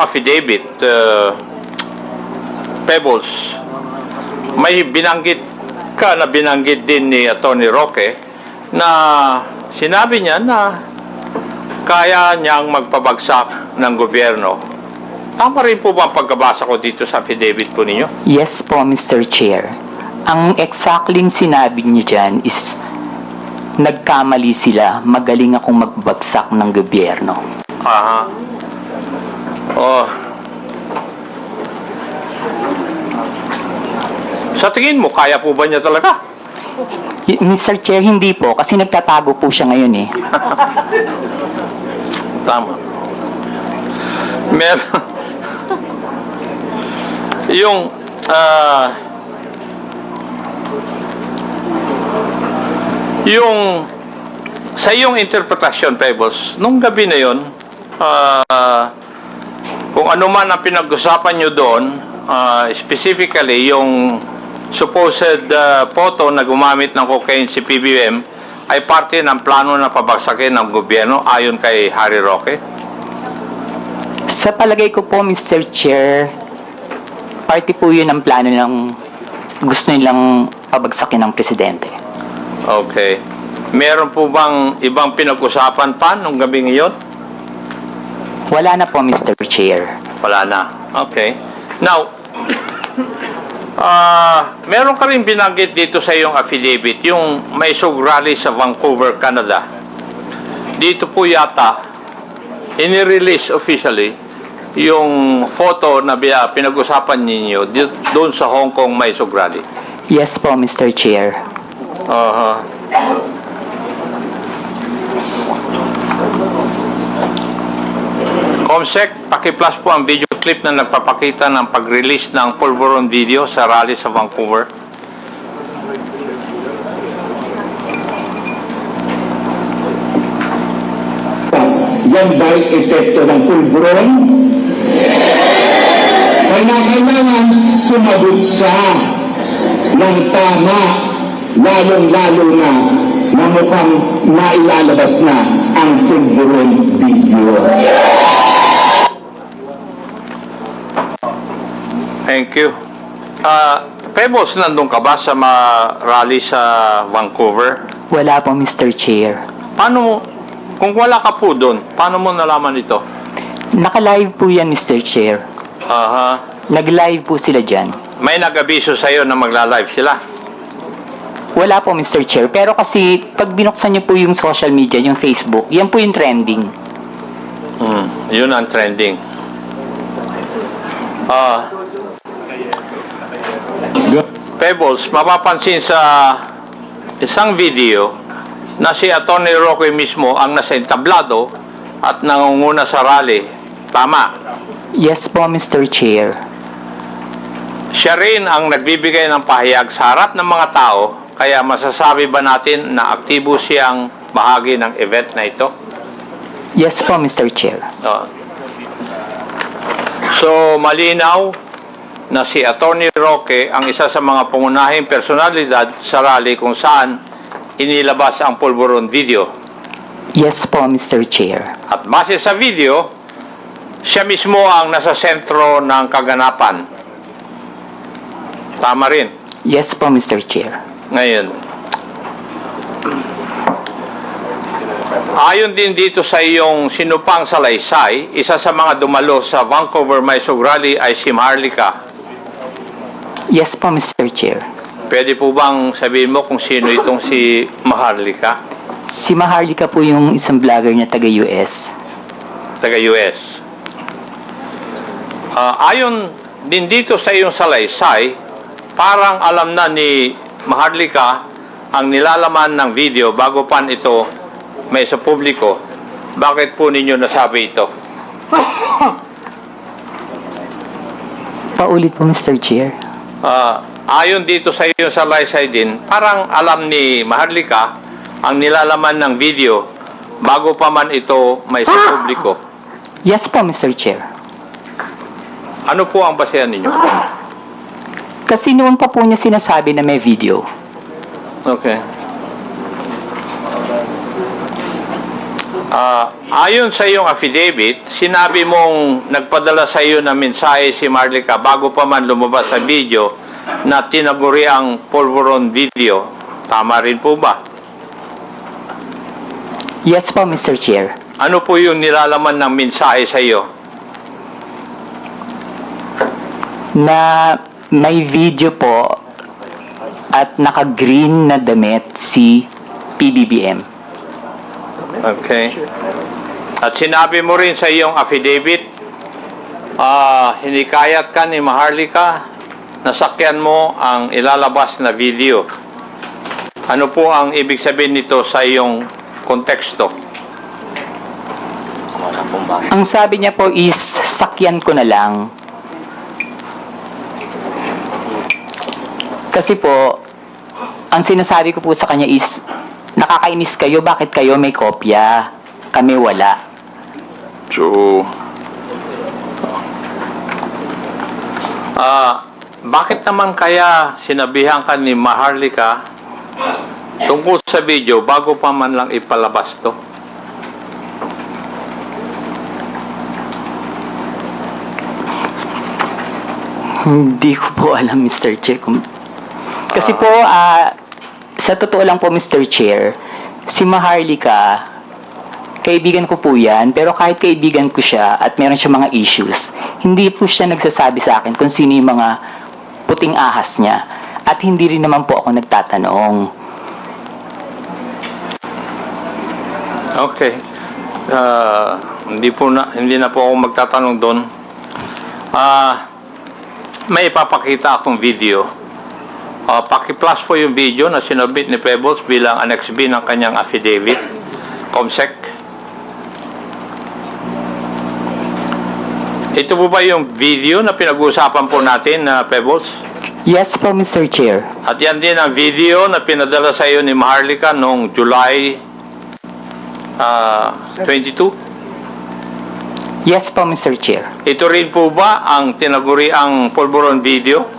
affidavit, uh, Pebbles, may binanggit ka na binanggit din ni Atty. Roque na sinabi niya na kaya niyang magpabagsak ng gobyerno. Tama rin po ba ang pagkabasa ko dito sa affidavit po ninyo? Yes po, Mr. Chair. Ang exactly sinabi niya dyan is nagkamali sila, magaling akong magbagsak ng gobyerno. Aha. Oh. Sa tingin mo, kaya po ba niya talaga? Y- Mr. Chair, hindi po, kasi nagtatago po siya ngayon eh. Tama. Meron. yung, ah, yung, sa iyong interpretasyon, Pebbles, nung gabi na yon, ah, kung ano man ang pinag-usapan nyo doon, ah, specifically yung supposed ah, photo na gumamit ng cocaine si PBM ay parte ng plano na pabagsakin ng gobyerno ayon kay Harry Roque? Sa palagay ko po, Mr. Chair, party po yun ang plano ng gusto nilang pabagsakin ng presidente. Okay. Meron po bang ibang pinag-usapan pa nung gabi ngayon? Wala na po, Mr. Chair. Wala na. Okay. Now, ah meron ka rin binanggit dito sa iyong affidavit, yung may sug rally sa Vancouver, Canada. Dito po yata, inirelease officially yung photo na pinag-usapan ninyo doon sa Hong Kong may sug rally. Yes po, Mr. Chair. Aha. Comsec, paki-plus po ang video clip na nagpapakita ng pag-release ng Pulveron video sa rally sa Vancouver. Yan ba'y epekto ng pulburon? Kailangan sumagot siya ng tama, lalong-lalo na na mukhang mailalabas na ang pulburon video. Thank you. Ah, Pebbles, nandun ka ba sa mga rally sa Vancouver? Wala po, Mr. Chair. Paano mo, kung wala ka po doon, paano mo nalaman ito? Naka-live po yan, Mr. Chair. Aha. Nag-live po sila dyan. May nag-abiso sa'yo na magla-live sila. Wala po, Mr. Chair. Pero kasi, pag binuksan niyo po yung social media, yung Facebook, yan po yung trending. Hmm, yun ang trending. Ah. Pebbles, mapapansin sa isang video na si Atty. Roque mismo ang nasa entablado at nangunguna sa rally. Tama. Yes po, Mr. Chair. Siya rin ang nagbibigay ng pahayag sa harap ng mga tao kaya masasabi ba natin na aktibo siyang bahagi ng event na ito? Yes po, Mr. Chair. Oo. So, malinaw na si Attorney Roque ang isa sa mga pangunahing personalidad sa rally kung saan inilabas ang pulburon video. Yes po, Mr. Chair. At base sa video, siya mismo ang nasa sentro ng kaganapan. Tama rin. Yes po, Mr. Chair. Ngayon, ayon din dito sa iyong sinupang salaysay, isa sa mga dumalo sa Vancouver Mysog Rally ay si Maharlika. Yes po, Mr. Chair. Pwede po bang sabihin mo kung sino itong si Maharlika, Si Maharlika po yung isang vlogger niya taga-US. taga-US? Ah, ayon din dito sa iyong salaysay, parang alam na ni Maharlika ang nilalaman ng video bago pan ito may sa publiko. Bakit po ninyo nasabi ito? Paulit po, Mr. Chair. Ah, ayon dito sa iyo sa Laysay din, parang alam ni Maharlika ang nilalaman ng video bago pa man ito may sa publiko. Yes po, Mr. Chair. Ano po ang basehan ninyo? Kasi noon pa po niya sinasabi na may video. Okay. Ah, ayon sa iyong affidavit, sinabi mong nagpadala sa iyo ng mensahe si Marlica bago pa man lumabas sa video na tinaguri ang polvoron video. Tama rin po ba? Yes po, Mr. Chair. Ano po yung nilalaman ng mensahe sa iyo? Na may video po at naka-green na damit si PBBM. Okay. At sinabi mo rin sa iyong affidavit, ah, hinikayat ka ni Maharlika, nasakyan mo ang ilalabas na video. Ano po ang ibig sabihin nito sa iyong konteksto? Ang sabi niya po is, sakyan ko na lang. Kasi po, ang sinasabi ko po sa kanya is, nakakainis kayo, bakit kayo may kopya? Kami wala. So, ah, bakit naman kaya sinabihan ka ni Maharlika tungkol sa video bago pa man lang ipalabas to? Hindi ko po alam, Mr. Chair. Kung... Kasi po, ah, sa totoo lang po, Mr. Chair, si Maharlika, kaibigan ko po yan, pero kahit kaibigan ko siya at meron siya mga issues, hindi po siya nagsasabi sa akin kung sino yung mga puting ahas niya. At hindi rin naman po ako nagtatanong. Okay. Ah, hindi po na hindi na po ako magtatanong doon. Ah, may ipapakita akong video. Ah, paki-plus po yung video na sinabit ni Pebbles bilang Annex B ng kanyang affidavit. Comsec. Ito po ba yung video na pinag-uusapan po natin na Pebbles? Yes po, Mr. Chair. At yan din ang video na pinadala sa iyo ni Maharlika noong July ah, 22. Yes po, Mr. Chair. Ito rin po ba ang tinaguri ang polvoron video?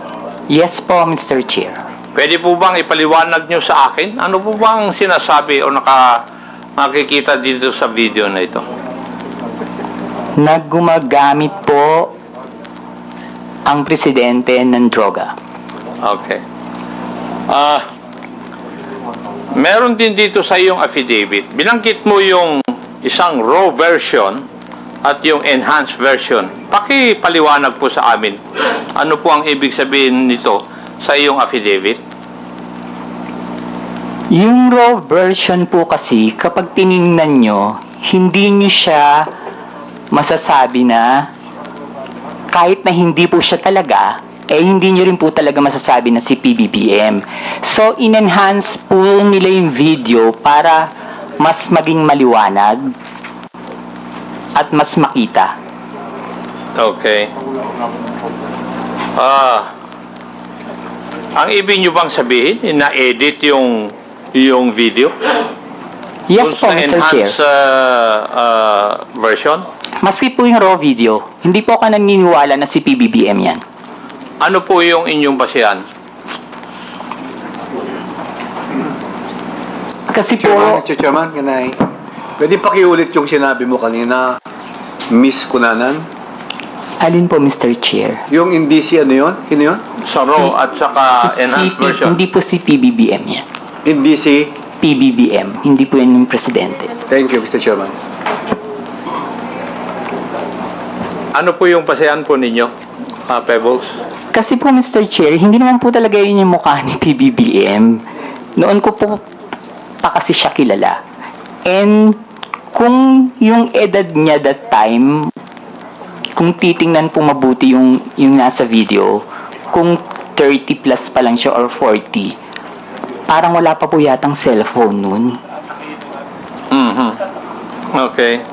Yes po, Mr. Chair. Pwede po bang ipaliwanag nyo sa akin? Ano po bang sinasabi o naka makikita dito sa video na ito? na gumagamit po ang presidente ng droga. Okay. Ah, meron din dito sa iyong affidavit. Binanggit mo yung isang raw version at yung enhanced version. Paki-paliwanag po sa amin. Ano po ang ibig sabihin nito sa iyong affidavit? Yung raw version po kasi, kapag tiningnan nyo, hindi nyo siya masasabi na kahit na hindi po siya talaga, eh hindi nyo rin po talaga masasabi na si PBBM. So, in-enhance po nila yung video para mas maging maliwanag at mas makita. Okay. Ah, ang ibig nyo bang sabihin, na-edit yung yung video? Yes po, sa Mr. Chair. enhanced ah, ah, version? Maski po yung raw video, hindi po ako naniniwala na si PBBM yan. Ano po yung inyong basihan? Kasi Chairman, po, Mr. Chairman, can I? Pwede pakiulit yung sinabi mo kanina, Miss Kunanan? alin po Mr. Chair? Yung indisi ano yun? Sino yun? Sa raw at saka si enhanced P- version? Hindi po si PBBM yan. Indisi. PBBM, hindi po yan yung presidente. Thank you, Mr. Chairman. Ano po yung basihan po ninyo, ah, Pebbles? Kasi po Mr. Chair, hindi naman po talaga yun yung mukha ni PBBM. Noon ko po pa kasi siya kilala. And kung yung edad niya that time, kung titingnan po mabuti yung, yung nasa video, kung 30 plus pa lang siya or 40, parang wala pa po yatang cellphone nun. Mhm. Okay.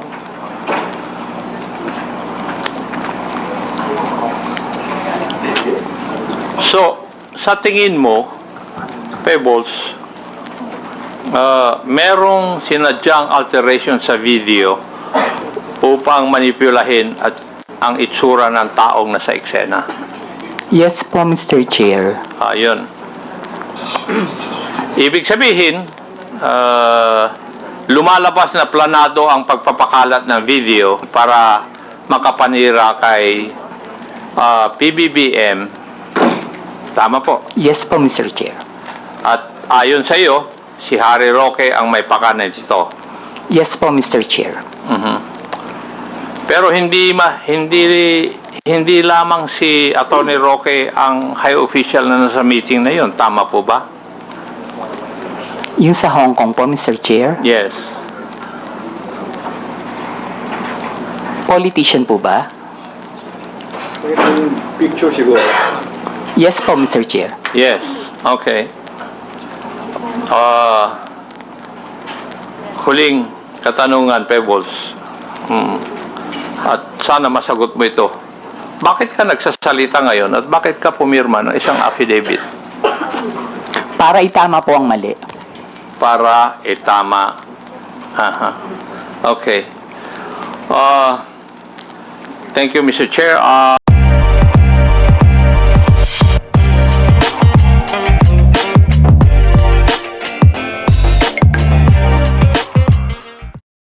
So, sa tingin mo, Pebbles, ah, merong sinadyang alteration sa video upang manipulahin at ang itsura ng taong nasa eksena. Yes po, Mr. Chair. Ayun. Ibig sabihin, ah, lumalabas na planado ang pagpapakalat ng video para makapanira kay ah, PBBM. Tama po. Yes po, Mr. Chair. At ayon sa iyo, si Harry Roque ang may pakanan dito. Yes po, Mr. Chair. Mhm. Pero hindi ma hindi hindi lamang si Attorney Roque ang high official na nasa meeting na yon. Tama po ba? Yung sa Hong Kong po, Mr. Chair. Yes. Politician po ba? Picture siguro. Yes po, Mr. Chair. Yes. Okay. Ah huling katanungan, Pebbles. Hmm. At sana masagot mo ito. Bakit ka nagsasalita ngayon at bakit ka pumirma ng isang affidavit Para itama po ang mali. para itama? Aha. Okay. Ah thank you, Mr. Chair. Ah